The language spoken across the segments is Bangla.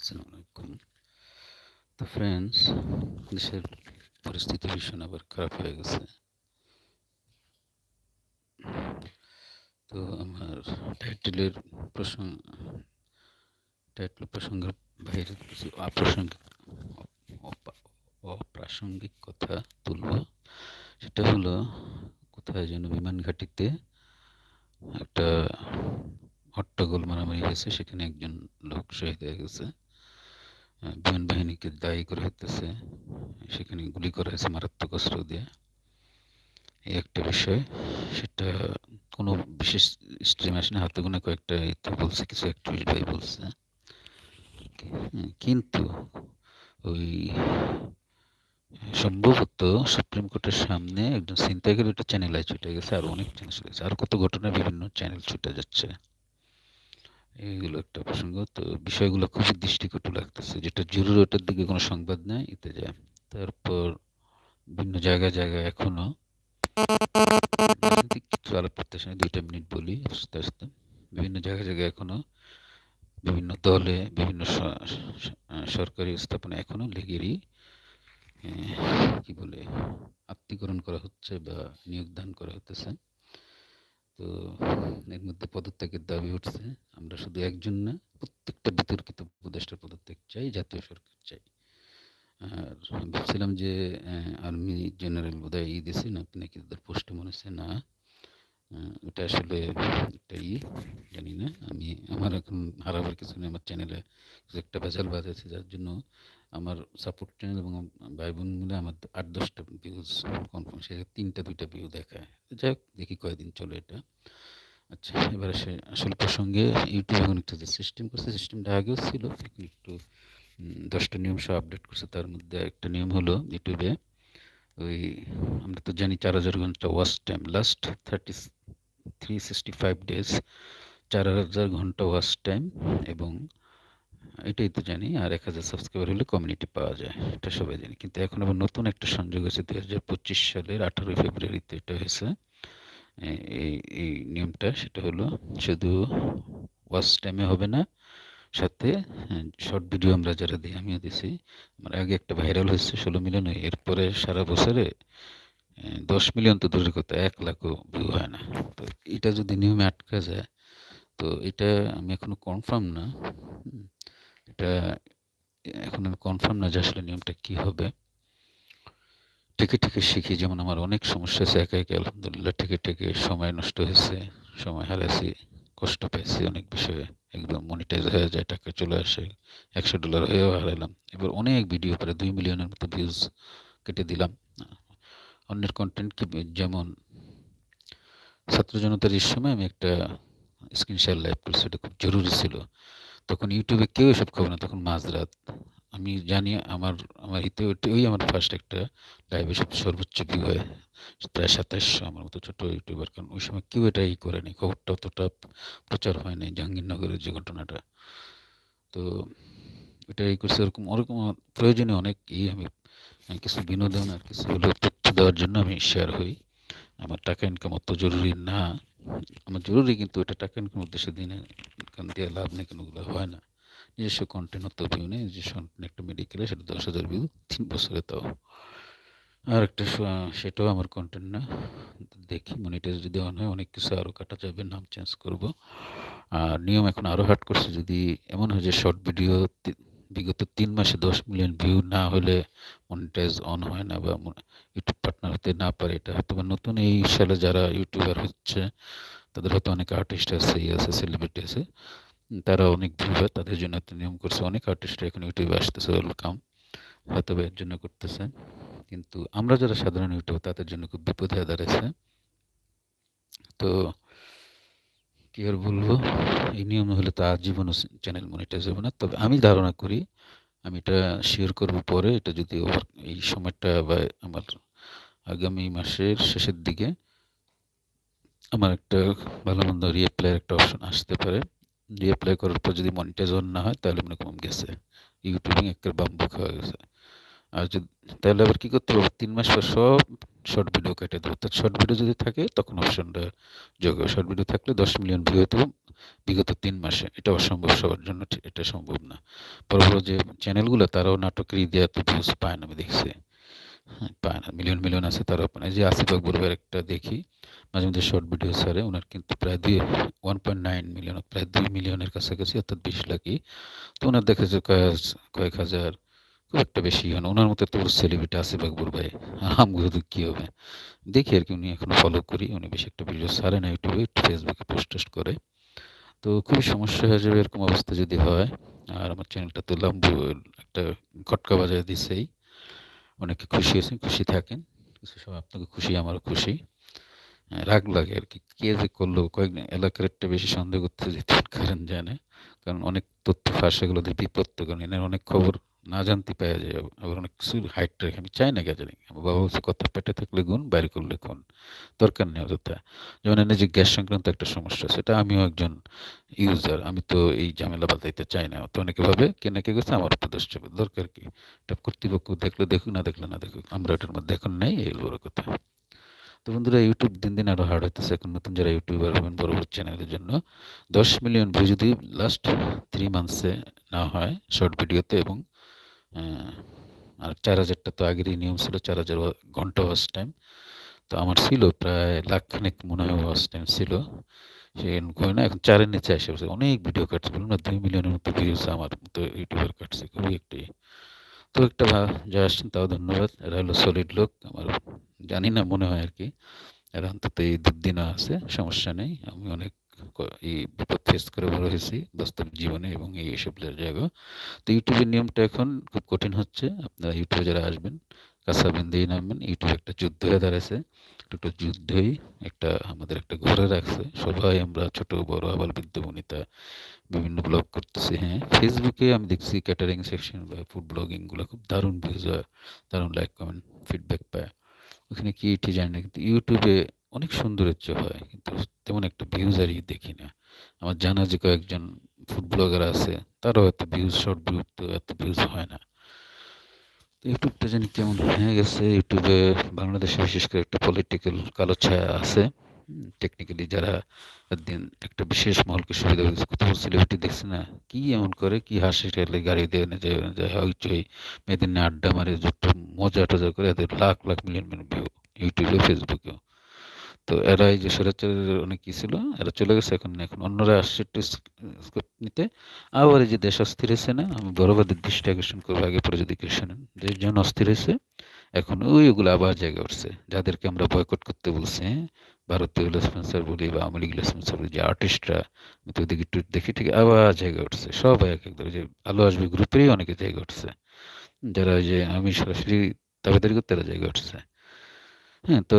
আসসালামু আলাইকুম। তো ফ্রেন্ডস দেশের পরিস্থিতি ভীষণ আবার খারাপ হয়ে গেছে। তো আমার টাইটেলের প্রসঙ্গ টাইটেল প্রসঙ্গের বাইরে কিছু অপ্রাসঙ্গিক অপ্রাসঙ্গিক কথা তুলব। সেটা হলো, কোথায় যেন বিমান ঘাঁটিতে একটা হট্টগোল মারামারি হয়েছে, সেখানে একজন লোক শহীদ হয়ে গেছে। বিমান বাহিনীকে দায়ী করে হতেছে সেখানে গুলি করা হয়েছে মারাত্মক অস্ত্র দিয়ে। এই একটা বিষয়, সেটা কোনো বিশেষ স্ট্রিম আসে না হাতে গোনা কয়েকটা বলছে, কিছু অ্যাক্টিভিস্ট ভাই বলছে। কিন্তু ওই সম্ভবত সুপ্রিম কোর্টের সামনে একজন ছিনতাইকারী একটা চ্যানেল ছুটে গেছে, আর অনেক চ্যানেল ছুটে গেছে আর কত ঘটনা বিভিন্ন চ্যানেল ছুটে যাচ্ছে। এইগুলো একটা প্রসঙ্গ তো বিষয়গুলো খুবই দৃষ্টিকটু লাগতেছে। যেটা জরুরি ওটার দিকে কোনো সংবাদ নেই, এতে যায় তারপর বিভিন্ন জায়গায় জায়গায় এখনও কিছু আলাপ করতেছে না দুইটা মিনিট বলি আস্তে আস্তে। বিভিন্ন জায়গায় জায়গায় এখনও বিভিন্ন দলে, বিভিন্ন সরকারি স্থাপনা এখনও লেগেরই কি বলে, আত্মীকরণ করা হচ্ছে বা নিয়োগ দান করা হতেছে তো এর মধ্যে পদত্যাগের দাবি উঠছে। আমরা শুধু একজন না, প্রত্যেকটা বিতর্কিত উপদেষ্টার পদত্যাগ চাই, জাতীয় সরকার চাই। আর ভাবছিলাম যে আর্মি জেনারেল বোধহয় ই দিছে না নাকি তাদের পোস্টে মনে হচ্ছে না। ওটা আসলে একটা ই, জানি না। আমি আমার এখন হারাবার কিছু নেই, আমার চ্যানেলে একটা ভেজাল বাজ আছে, যার জন্য আমার সাপোর্ট চ্যানেল এবং ভাই বোন মিলে আমার আট দশটা ভিউজ কনফার্ম সে তিনটা, দুইটা ভিউ দেখায়। যাই হোক, দেখি কয়দিন চলে এটা। আচ্ছা এবারে সে আসল প্রসঙ্গে ইউটিউব এখন একটু সিস্টেম করছে সিস্টেমটা আগেও ছিল, এখন একটু দশটা নিয়ম সব আপডেট করছে, তার মধ্যে একটা নিয়ম হলো ইউটিউবে ওই, আমরা তো জানি চার হাজার ঘণ্টা watch time last thirty three sixty five days চার হাজার ঘণ্টা ওয়াচ টাইম এবং এটাই তো জানি। আর এক হাজার সাবস্ক্রাইবার হলে কমিউনিটি পাওয়া যায়। এটা সবাই জানি। কিন্তু এখন আবার নতুন একটা সংযোগ হয়েছে দুই হাজার পঁচিশ সালের আঠারোই ফেব্রুয়ারিতে এটা হয়েছে। এই এই নিয়মটা সেটা হলো শুধু ওয়াচ টাইমে হবে না, সাথে শর্ট ভিডিও আমরা যারা দিই, আমিও দিছি। আমার আগে একটা ভাইরাল হয়েছে ষোলো মিলিয়ন এরপরে সারা বছরে দশ মিলিয়ন তো দূরের কথা, এক লাখও ভিউ হয় না। তো এটা যদি নিয়মে আটকা যায়, তো এটা আমি এখনও কনফার্ম না। এটা এখন আমি কনফার্ম না যে আসলে নিয়মটা কি হবে। ঠেকে ঠেকে শিখি, যেমন আমার অনেক সমস্যা আছে একা একা আলহামদুলিল্লাহ ঠেকে ঠেকে সময় নষ্ট হয়েছে, সময় হারাইছি, কষ্ট পেয়েছি অনেক বিষয়ে একদম মনিটাইজ হয়ে যায়, টাকা চলে আসে, একশো ডলার হয়েও হারালাম এবার অনেক ভিডিও প্রায় দুই মিলিয়নের মতো ভিউজ কেটে দিলাম। অন্যের কন্টেন্ট কি, যেমন ছাত্র জনতার এই সময় আমি একটা স্ক্রিনশিয়ার লাইভ করছি, এটা খুব জরুরি ছিল। তখন ইউটিউবে কেউ এসব খবর না, তখন মাঝরাত। আমি জানি আমার আমার হিতে ওই আমার ফার্স্ট একটা লাইভে সব সর্বোচ্চ ভিউ হয়, প্রায় সাতাশশো আমার মতো ছোটো ইউটিউবার কারণ ওই সময় কেউ এটা ই করেনি খবরটা অতটা প্রচার হয়নি জাহাঙ্গীরনগরের যে ঘটনাটা। তো এটা এই করছে, ওরকম ওরকম প্রয়োজনে অনেক ই আমি কিছু বিনোদন আর কিছু হলো তথ্য দেওয়ার জন্য আমি শেয়ার হই। আমার টাকা ইনকাম অত জরুরি না। আমার জরুরি কিন্তু এটা টাকা ইনকাম উদ্দেশ্যে দিনে ইনকাম দিয়ে লাভ নেই, কেন হয় না। নিজস্ব কন্টেন্ট অত ভিউ নেই নিজস্ব একটা মেডিকেলে সেটা দশ হাজার ভিউ তিন বছরে তাও। আর একটা সেটাও আমার কন্টেন্ট না, দেখি মনিটাইজ যদি অন হয়, অনেক কিছু আরও কাটা যাবে, নাম চেঞ্জ করব। আর নিয়ম এখন আরও হার্ড করছে, যদি এমন হয় যে শর্ট ভিডিও বিগত তিন মাসে দশ মিলিয়ন ভিউ না হলে মনিটাইজ অন হয় না বা ইউটিউব পার্টনার হতে না পারে, এটা হয়তো বা নতুন এই সালে যারা ইউটিউবার হচ্ছে, তাদের হয়তো অনেক আর্টিস্ট আছে ই আছে সেলিব্রিটি আছে, তারা অনেক ভিউ হয়, তাদের জন্য একটা নিয়ম করছে, অনেক আর্টিস্ট এখন ইউটিউবে আসতেছে ওয়েলকাম হয়তো বা এর জন্য করতেছে, কিন্তু আমরা যারা সাধারণ ইউটিউব তাদের জন্য খুব বিপদে দাঁড়াইছে তো কি আর বলব? এই নিয়ম হলে তো আজীবনও চ্যানেল মনিটাইজ হবে না। তবে আমি ধারণা করি, আমি এটা শেয়ার করব পরে, এটা যদি এই সময়টা বা আমার আগামী মাসের শেষের দিকে আমার একটা ভালো মন্দ রিঅ্যাপ্লাইয়ের একটা অপশন আসতে পারে। রিঅ্যাপ্লাই করার পর যদি মনিটাইজ অন না হয়, তাহলে মনে কম গেছে। ইউটিউবিং একটা বাম্বু খাওয়া গেছে। আর যদি তাহলে আবার কী করতে হবে? তিন মাস পর সব শর্ট ভিডিও কেটে দেবো। অর্থাৎ শর্ট ভিডিও যদি থাকে, তখন অপশনটা যোগ হবে। শর্ট ভিডিও থাকলে দশ মিলিয়ন ভিউ হতো বিগত তিন মাসে। এটা অসম্ভব সবার জন্য এটা সম্ভব না। বড় বড় যে চ্যানেলগুলো তারাও নাটকের দিয়ে তো ভিউজ পায় না, আমি দেখছি। হ্যাঁ পায় না। মিলিয়ন মিলিয়ন আছে, তারাও পায় না। যে আসিফ আকবরের একটা দেখি, মাঝে মধ্যে শর্ট ভিডিও ছাড়ে, ওনার কিন্তু প্রায় দুই ওয়ান পয়েন্ট নাইন মিলিয়ন প্রায় দুই মিলিয়নের কাছাকাছি, অর্থাৎ বিশ লাখই। তো ওনার দেখা যায় কয়েক হাজার খুব একটা বেশি হয় না। ওনার মতো তো সেলিব্রিটি আসিফ আকবর ভাই। আমগুলো তো কী হবে? দেখি আর কি উনি এখনও ফলো করি। উনি বেশি একটা ভিডিও ছাড়ে না ইউটিউবে ফেসবুকে পোস্ট টোস্ট করে। তো খুবই সমস্যা হয়ে যাবে এরকম অবস্থা যদি হয়। আর আমার চ্যানেলটা তো লাম্বু একটা খটকা বাজায় দিছেই। অনেকে খুশি আছেন খুশি থাকেন। কিছু সব আপনাকে খুশি আমারও খুশি। হ্যাঁ, রাগ লাগে আর কি। কে যে করল কয়েকদিন এলাকার একটা বেশি সন্দেহ করতে যেতে কারণ জানে। কারণ অনেক তথ্য ফাঁস এগুলো দিয়ে বিপত্ত। কারণ এনার অনেক খবর না জানতে পাওয়া যায় আবার অনেক কিছু হাইট রেখে। আমি চাই না গেছে আমার বাবা বলছে, কথা পেটে থাকলে গুণ, বাইরে করলে খুন। দরকার নেই অযথা। যেমন এনে যে গ্যাস সংক্রান্ত একটা সমস্যা, সেটা আমিও একজন ইউজার আমি তো এই ঝামেলা বাজাইতে চাই না। তো অনেকে ভাবে, কে না কে গেছে আমার যাবে দরকার কি? এটা কর্তৃপক্ষ দেখলে দেখুক, না দেখলে না দেখুক। আমরা এটার মধ্যে এখন নেই, এই বড় কথা। তো বন্ধুরা ইউটিউব দিন দিন আরও হার্ড হতেছে এখন নতুন যারা ইউটিউবার হবেন, বড় বড় চ্যানেলের জন্য। দশ মিলিয়ন ভিউ যদি লাস্ট থ্রি মান্থসে না হয় শর্ট ভিডিওতে এবং আর চার হাজারটা তো আগেরই নিয়ম ছিল, চার হাজার ঘণ্টা ওয়াচ টাইম তো আমার ছিল প্রায় লাখখানেক মনে হয় ওয়াচ টাইম ছিল। সে করে না, এখন চারের নিচে আসে বসে। অনেক ভিডিও কাটছে বলুন না, দুই মিলিয়নের মতো ভিউজ আমার মতো ইউটিউবার কাটছে, খুবই একটি। তো একটা যা আসছেন তাও ধন্যবাদ। এরা হলো সলিড লোক, আমার জানি না, মনে হয় আর কি। এরা অন্তত এই দুর্দিনও আছে, সমস্যা নেই। আমি অনেক এই বিপদ ফেস করে বড় হয়েছি বাস্তব জীবনে এবং এই এসব জায়গা তো ইউটিউবের নিয়মটা এখন খুব কঠিন হচ্ছে, আপনারা ইউটিউবে যারা আসবেন কাঁচাবেন দিয়ে নামবেন, ইউটিউবে একটা যুদ্ধ হয়ে দাঁড়াচ্ছে দুটো যুদ্ধই একটা, আমাদের একটা ঘরে রাখছে। সবাই আমরা ছোট, বড় আবার বৃদ্ধ বনিতা বিভিন্ন ব্লগ করতেছি হ্যাঁ। ফেসবুকে আমি দেখছি ক্যাটারিং সেকশন বা ফুড ব্লগিংগুলো খুব দারুণ ভিউজ হয়, দারুণ লাইক, কমেন্ট, ফিডব্যাক পায়। ওখানে কি এটি জানি না, কিন্তু ইউটিউবে অনেক সৌন্দর্য হয়, কিন্তু তেমন একটা ভিউজ আর দেখি না। আমার জানা যে কয়েকজন ফুড ব্লগার আছে, তারও এত ভিউজ শর্ট ভিউ তো এত ভিউজ হয় না। তো ইউটিউবটা জানি কেমন হয়ে গেছে। ইউটিউবে বাংলাদেশে বিশেষ করে একটা পলিটিক্যাল কালো ছায়া আছে। টেকনিক্যালি যারা একদিন একটা বিশেষ মহলকে সুবিধা দিচ্ছে কত সেলিব্রিটি দেখছে না, কি এমন করে, কি হাসি ঠেলে গাড়ি দিয়ে এনে যায় যায় হইচই মেয়েদের আড্ডা মারে, যত মজা টজা করে এদের lakh lakh million million view ইউটিউবে ফেসবুকেও তো এরা এই যে স্বৈরাচারের অনেক কি ছিল, এরা চলে গেছে এখন। এখন অন্যরা আসছে নিতে। আবার এই যে দেশ অস্থির হয়েছে না, আমি বড়বাদের দৃষ্টি আকর্ষণ করব, আগে পরে যদি কেউ শোনেন। দেশ যেন অস্থির হয়েছে, এখন ওই ওগুলো আবার জায়গা উঠছে। যাদেরকে আমরা বয়কট করতে বলছি হ্যাঁ? ভারতীয় স্পন্সার বলি বা আওয়ামী লীগ স্পন্সার বলি, যে আর্টিস্টরা আমি তো ওদিকে একটু দেখি, ঠিক, আবার জায়গা উঠছে। সবাই এক এক ধরে, যে আলো আসবে গ্রুপেরই অনেকে জায়গা উঠছে। যারা যে আমি সরাসরি দাবিদারি করতে তারা জায়গা উঠছে। হ্যাঁ তো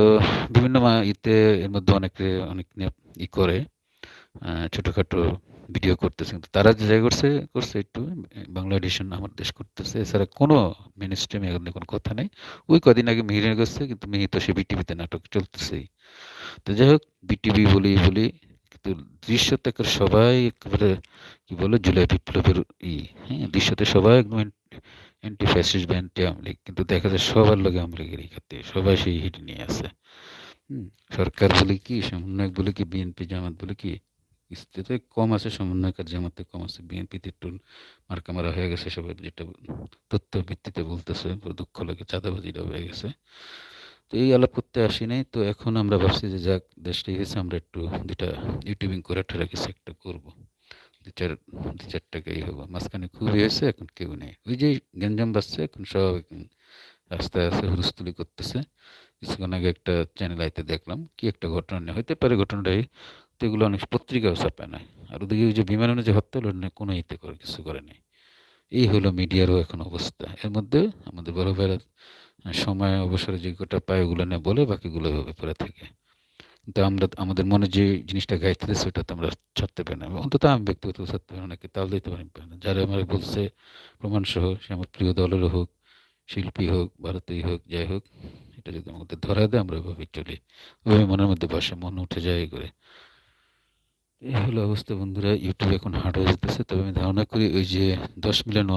বিভিন্ন ইতে এর মধ্যে অনেকে, অনেক ই করে ছোটখাটো ভিডিও করতেছে। কিন্তু তারা যে জায়গা করছে করছে একটু বাংলা এডিশন আমার দেশ করতেছে। এছাড়া কোনো মেন স্ট্রিমে এখন কোনো কথা নেই। ওই কদিন আগে মিহির করছে কিন্তু মিহি তো সে বিটিভিতে নাটক চলতেছেই। তো যাই হোক বিটিভি বলি বলি, কিন্তু দৃশ্যতে সবাই একেবারে, কি বলে, জুলাই বিপ্লবের ই হ্যাঁ দৃশ্যতে সবাই একদম অ্যান্টি ফ্যাসিস্ট বা অ্যান্টি আমলিগ কিন্তু দেখা যায় সবার লগে আমলিগেরই খাতে। সবাই সেই হিট নিয়ে আছে। সরকার বলে কি, সমন্বয়ক বলে কি বিএনপি জামাত বলে কি কিস্তিতে কম আছে সমন্বয়ক আর জামাতে কম আছে। বিএনপিতে একটু মার্কা মারা হয়ে গেছে, সবাই যেটা তথ্য ভিত্তিতে বলতেছে দুঃখ লাগে চাঁদাবাজিটা হয়ে গেছে। তো এই আলাপ করতে আসি নাই। তো এখন আমরা ভাবছি যে যাক, দেশটা গেছে আমরা একটু দুটা ইউটিউবিং করে ঠেরা কিছু একটা করব। দু চার দু চার টাকাই হব। মাঝখানে খুবই হয়েছে, এখন কেউ নেই। ওই যে গ্যাঞ্জাম বাজছে, এখন সব রাস্তায় আছে হুলস্থুলি করতেছে। কিছুক্ষণ আগে একটা চ্যানেল আইতে দেখলাম, কি একটা ঘটনা নেই হইতে পারে ঘটনাটাই তো এগুলো অনেক পত্রিকাও ছাপায় নাই আর ওদিকে ওই যে বিমানের যে হত্যা হলো না কোনো ইতে করে, কিছু করে নাই। এই হলো মিডিয়ারও এখন অবস্থা। এর মধ্যে আমাদের বড় ভাইরা সময়, অবসরে যে কটা পায়, ওগুলো নিয়ে বলে, বাকিগুলো এভাবে পড়ে থাকে। কিন্তু আমরা, আমাদের মনে যে জিনিসটা গাইতেছে সেটা তো আমরা ছাড়তে পারি না। অন্তত আমি ব্যক্তিগত ছাড়তে পারি না তাল দিতে পারি না। যারা আমার বলছে প্রমাণ সহ সে আমার প্রিয় দলেরও হোক, শিল্পী হোক ভারতীয় হোক, যাই হোক, এটা যদি আমাদের ধরা দেয়, আমরা ওইভাবে চলি। ওইভাবে মনের মধ্যে বসে মন উঠে যায় করে। এই হলো অবস্থা বন্ধুরা ইউটিউবে এখন হার্ড হয়ে যেতেছে, তবে আমি ধারণা করি ওই যে দশ মিলিয়ন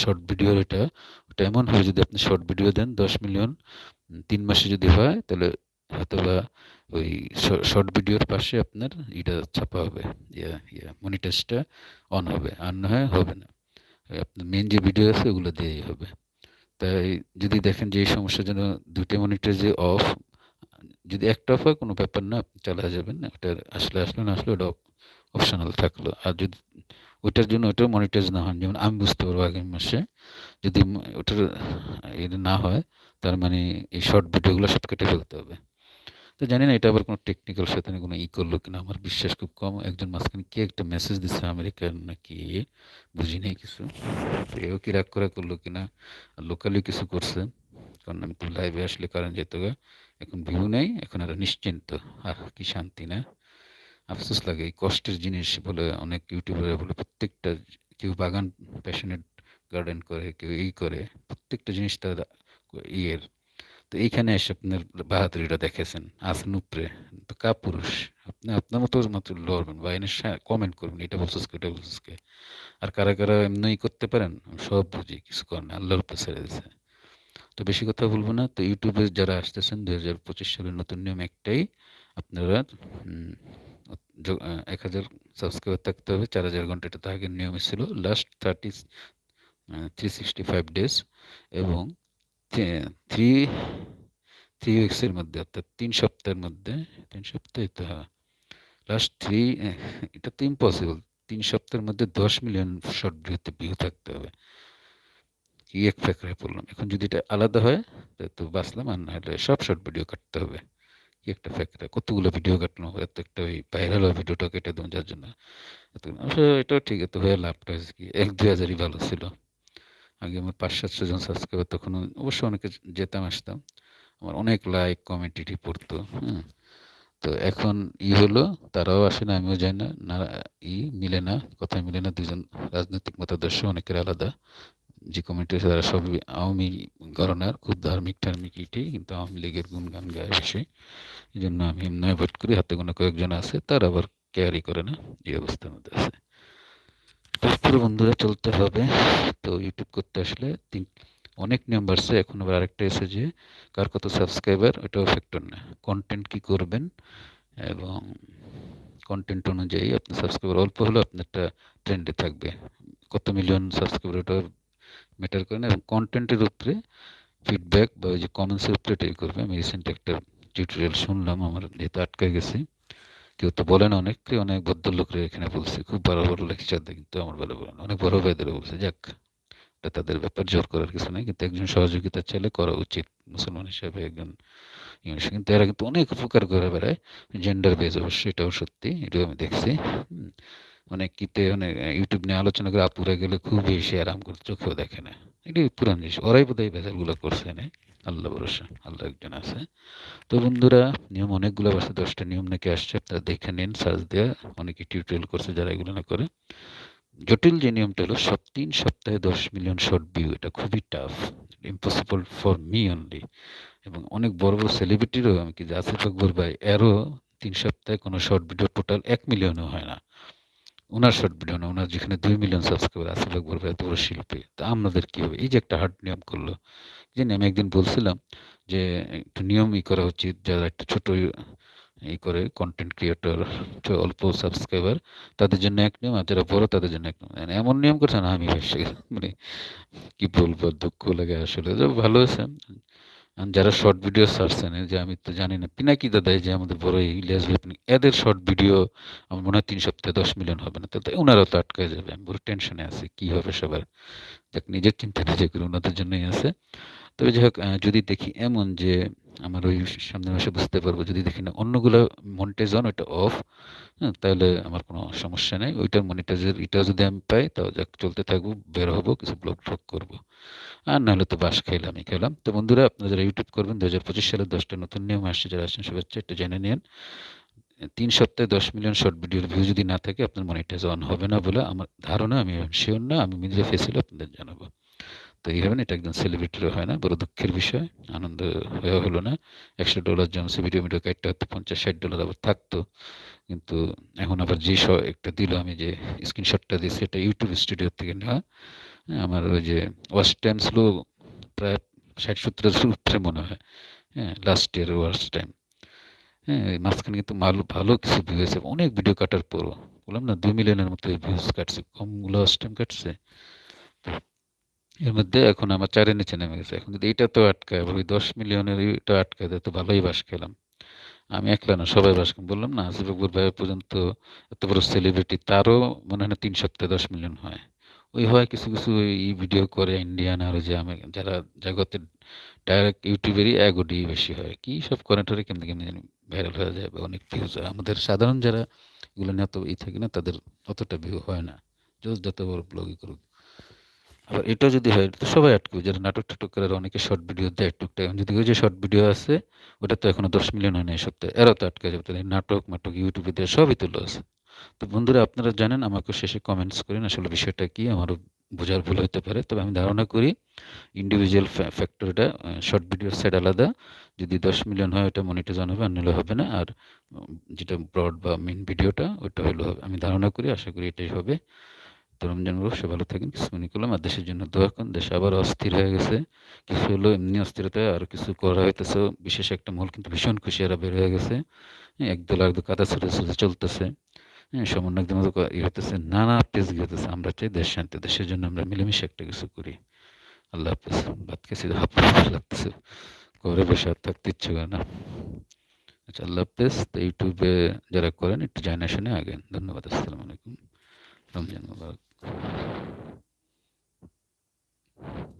শর্ট ভিডিওর এটা, ওটা এমন হবে যদি আপনি শর্ট ভিডিও দেন, দশ মিলিয়ন তিন মাসে যদি হয়, তাহলে হয়তোবা ওই শর্ট ভিডিওর পাশে আপনার এটা ছাপা হবে। ইয়া ইয়া মনিটাইজটা অন হবে, আর না হয় হবে না। আপনার মেন যে ভিডিও আছে ওগুলো দিয়েই হবে। তাই যদি দেখেন যে এই সমস্যার জন্য দুইটা মনিটাইজে অফ যদি একটা অফ হয়, কোনো ব্যাপার না, আপনি চালা যাবেন, ওটা আসলে আসলে, না আসলে, ওটা অপশনাল থাকল। আর যদি ওইটার জন্য ওটাও মনিটাইজ না হন যেমন আমি বুঝতে পারব আগামী মাসে, যদি ওটার এটা না হয়, তার মানে এই শর্ট ভিডিওগুলো সব কেটে ফেলতে হবে। তো জানি না এটা আবার কোনো টেকনিক্যাল সাথে কোনো ই করল কিনা। আমার বিশ্বাস খুব কম। একজন মাঝখানে কে একটা মেসেজ দিচ্ছে আমেরিকার নাকি, বুঝি নেই কিছু। তো এও কি রাগ করা করল কিনা? লোকালি কিছু করছে? কারণ আমি তো লাইভে আসলে কারণ যেত এখন ভিউ নেই, এখন আর নিশ্চিন্ত। আহ, কি শান্তি না? আফসোস লাগে। এই কষ্টের জিনিস বলে অনেক ইউটিউবার বলে প্রত্যেকটা কেউ বাগান প্যাশনেট গার্ডেন করে, কেউ এই করে, প্রত্যেকটা জিনিস তার ইয়ের তো এইখানে এসে আপনার বাহাদুরিটা দেখেছেন আসেন উপরে। তো কা পুরুষ আপনি আপনার মতো মাত্র লড়বেন, বা এনে কমেন্ট করবেন, এটা বলছিস এটা বলছিস আর কারা কারা এমনি করতে পারেন সব বুঝি, কিছু করেন আল্লাহর উপরে ছেড়ে দিছে তো বেশি কথা বলব না, তো ইউটিউবে যারা আসতেছেন, দুই হাজার পঁচিশ সালের নতুন নিয়ম একটাই, আপনারা এক হাজার সাবস্ক্রাইবার থাকতে হবে, চার হাজার ঘণ্টা, এটা তো আগের নিয়মে ছিল last thirty three sixty five days এবং থ্রি থ্রি উইক্সের মধ্যে, অর্থাৎ তিন সপ্তাহের মধ্যে, তিন সপ্তাহে তো হ্যাঁ লাস্ট থ্রি এটা তো ইম্পসিবল তিন সপ্তাহের মধ্যে দশ মিলিয়ন শর্ট ভিউতে ভিউ থাকতে হবে। কি এক ফ্যাকড়ায় পড়লাম এখন যদি এটা আলাদা হয় তো বাঁচলাম, আর না হলে সব শর্ট ভিডিও কাটতে হবে। কি একটা ফ্যাকড়া কতগুলো ভিডিও কাটলো, এত একটা ওই ভাইরাল ভিডিওটা কেটে দেবো যার জন্য। এত এটাও ঠিক আছে হয়ে লাভটা হয়েছে কি? এক, দুই হাজারই ভালো ছিল। আগে আমার পাঁচ, সাতশো জন সাবস্ক্রাইবার তখন অবশ্য অনেকে যেতাম, আসতাম। আমার অনেক লাইক কমেন্ট টিটি পড়তো হ্যাঁ তো এখন ই হলো, তারাও আসে না, আমিও যাই না। না, ই মিলে না কথা মিলে না দুজন রাজনৈতিক মতাদর্শ, অনেকের আলাদা। যে কমিটি আছে তারা সবই আওয়ামী গণনার খুব ধার্মিক টার্মিক ইটি কিন্তু আওয়ামী লীগের গুণগান গায় বেশি। এই জন্য আমি এমনি অ্যাভয়েড করি, হাতে গোনা কয়েকজন আছে, তারা আবার কেয়ারই করে না, এই অবস্থার মধ্যে আছে। তারপরে বন্ধুরা চলতে হবে। তো ইউটিউব করতে আসলে তিন, অনেক নিয়ম বাড়ছে এখন আবার আরেকটা এসে যে কার কত সাবস্ক্রাইবার ওটাও ফ্যাক্টর না। কন্টেন্ট কি করবেন এবং কন্টেন্ট অনুযায়ী আপনার সাবস্ক্রাইবার অল্প হলেও আপনারটা ট্রেন্ডে থাকবে। কত মিলিয়ন সাবস্ক্রাইবার ওটা ম্যাটার করে না। এবং কন্টেন্টের উপরে ফিডব্যাক বা ওই যে কমেন্টসের উপরে এটাই করবে। আমি রিসেন্ট একটা টিউটোরিয়াল শুনলাম, আমার যেহেতু আটকে গেছি। কেউ তো বলে না, অনেক ভদ্রলোকরা এখানে বলছে। খুব বড় বড় লেকচার দেয় কিন্তু আমার বেলা বলে না। অনেক বড় ভাইদেরও বলছে। যাক, এটা তাদের ব্যাপার, জোর করার কিছু নেই। কিন্তু একজন সহযোগিতা চাইলে করা উচিত, মুসলমান হিসাবে একজন ইংলিশ কিন্তু এরা কিন্তু অনেক উপকার করে বেড়ায়। জেন্ডার বেজ অবশ্যই, এটাও সত্যি, এটাও আমি দেখছি। অনেক কিতে অনেক ইউটিউব নিয়ে আলোচনা করে আপুরা গেলে খুবই বেশি আরাম করে, চোখেও দেখে না। এটাই পুরান জিনিস। ওরাই বোধহয় ভেজালগুলো করছে না আল্লাহ ভরসা, আল্লাহ একজন আছে। তো বন্ধুরা, নিয়ম অনেকগুলো আছে দশটা নিয়ম নাকি আসছে, আপনারা দেখে নিন সার্চ দেওয়া অনেকে টিউটোরিয়াল করছে যারা এগুলো না করে। জটিল যে নিয়মটা হলো, সব তিন সপ্তাহে দশ মিলিয়ন শর্ট ভিউ এটা খুবই tough impossible for me only এবং অনেক বড় বড় সেলিব্রিটিরও আমি কি আসিফ আকবর ভাই, এরও তিন সপ্তাহে কোনো শর্ট ভিডিও টোটাল এক মিলিয়নও হয় না। ওনার শর্ট ভিডিও না, ওনার যেখানে দুই মিলিয়ন সাবস্ক্রাইবার আসিফ আকবর ভাই এত বড় শিল্পী, তা আমাদের কী হবে? এই যে একটা হার্ড নিয়ম করল জানি আমি একদিন বলছিলাম যে একটু নিয়ম ই করা উচিত, যারা একটা ছোট ই করে কন্টেন্ট ক্রিয়েটর অল্প সাবস্ক্রাইবার তাদের জন্য এক নিয়ম, আর যারা বড় তাদের জন্য এক নিয়ম। মানে এমন নিয়ম করছে না আমি। মানে কি বলব, দুঃখ লাগে আসলে। যে ভালো আর যারা শর্ট ভিডিও এই যে আমি তো জানি না, পিনাকি দাদা যে আমাদের বড় ইলিয়াস ভাই এদের শর্ট ভিডিও আমার মনে হয় তিন সপ্তাহে দশ মিলিয়ন হবে না। তাতে ওনারা তো আটকায় যাবে, আমি বড় টেনশনে আছি, কি হবে সবার? দেখ নিজের চিন্তা নিজে করে, ওনাদের জন্যই আছে। তবে যাই হোক যদি দেখি এমন যে আমার ওই সামনের মাসে বুঝতে পারব, যদি দেখি না অন্যগুলো মনিটাইজ অন ওইটা অফ হ্যাঁ তাহলে আমার কোনো সমস্যা নেই। ওইটার মনিটাইজের এটাও যদি আমি পাই তাও যাক, চলতে থাকব, বের হব, কিছু ব্লগ ট্লগ করব। আর নাহলে তো বাস খাইলাম আমি খেলাম তো বন্ধুরা, আপনারা যারা ইউটিউব করবেন দু হাজার পঁচিশ সালের দশটা নতুন নিয়ম আসছে, যারা আসছেন শুভেচ্ছা একটু জেনে নিন তিন সপ্তাহে দশ মিলিয়ন শর্ট ভিডিওর ভিউ যদি না থাকে, আপনার মনিটাইজ অন হবে না বলে আমার ধারণা, আমি শিওর না, আমি নিজে ফেসিলে আপনাদের জানাব। তো এই হবে না এটা একজন সেলিব্রিটিরও হয় না বড় দুঃখের বিষয় আনন্দ হলো না। একশো ডলার জমছে ভিডিও ভিডিও কাটতে হতো পঞ্চাশ ষাট ডলার আবার থাকতো। কিন্তু এখন আবার যে একটা দিল আমি যে স্ক্রিনশটটা দিয়েছি এটা ইউটিউব স্টুডিও থেকে নেওয়া। হ্যাঁ, আমার ওই যে ওয়াচ টাইম স্লো প্রায় ষাট সত্তর উপরে মনে হয়। হ্যাঁ লাস্ট ইয়ার ওয়ার্স টাইম হ্যাঁ মাঝখানে কিন্তু ভালো ভালো কিছু ভিউ হয়েছে অনেক ভিডিও কাটার পরও। বললাম না দুই মিলিয়নের মতো ভিউজ কাটছে কমগুলো ওয়ার্স টাইম কাটছে। এর মধ্যে এখন আমার চারের নিচে নেমে গেছে। এখন যদি এইটা তো আটকায় ওই দশ মিলিয়নের এটা আটকায় দেয় তো ভালোই বাস খেলাম। আমি একলা না, সবাই বাস বললাম, না আসিফ আকবর ভাই পর্যন্ত এত বড় সেলিব্রিটি তারও মনে হয় না তিন সপ্তাহে দশ মিলিয়ন হয়। ওই হয় কিছু কিছু এই ভিডিও করে ইন্ডিয়ান আর ওই যে আমি, যারা জগতের ডাইরেক্ট ইউটিউবেরই এগোডি বেশি হয়। কি সব করে টরে কেমনি কেমনি জানি ভাইরাল হয়ে যায় বা অনেক ভিউজ হয়। আমাদের সাধারণ যারা এগুলো নিয়ে অত ই থাকে না, তাদের অতটা ভিউ হয় না। যত যত বড় ব্লগই করুক। আবার এটা যদি হয়, এটা তো সবাই আটকে, যারা নাটক টাটক করে অনেকে শর্ট ভিডিও দেয় টুকটাক যদি ওই যে শর্ট ভিডিও আছে, ওটা তো এখনও দশ মিলিয়ন হয় না এই সপ্তাহে, এরাও তো আটকে যাবে। তাহলে নাটক, মাটক ইউটিউবে দেয় সবই তো লস তো বন্ধুরা, আপনারা জানেন, আমাকে শেষে কমেন্টস করেন, আসলে বিষয়টা কি, আমারও বোঝার ভুল হতে পারে। তবে আমি ধারণা করি ইন্ডিভিজুয়াল ফ্যাক্টরটা শর্ট ভিডিওর সাইড আলাদা। যদি দশ মিলিয়ন হয়, ওটা মনিটাইজন হবে, আর নিলে হবে না। আর যেটা ব্রড বা মেন ভিডিওটা ওটা হলো হবে আমি ধারণা করি, আশা করি এটাই হবে। রমজান সে ভালো থাকেন, কিছু মনে করলাম। আর দেশের জন্য দোয়া করুন, দেশ আবার অস্থির হয়ে গেছে। কিছু হলো, এমনি অস্থিরতা, আর কিছু করা হইতেছে। বিশেষ একটা মহল কিন্তু ভীষণ খুশি এরা বের হয়ে গেছে। একদল আর কাদা ছুটে ছুটে চলতেছে। হ্যাঁ সমন্বয় একদম ই হতেছে নানা পেজ হতেছে আমরা চাই দেশ শান্তি, দেশের জন্য আমরা মিলেমিশে একটা কিছু করি। আল্লাহ হাফিজ। ভাত খেয়েছি হাফিজ লাগতেছে। ঘরে বসে আর থাকতে ইচ্ছে করে না। আচ্ছা আল্লাহ হাফিজ। তো ইউটিউবে যারা করেন, একটু জানা শুনে আগে। ধন্যবাদ, আসসালামু আলাইকুম। রমজান মুবারক। フフフ。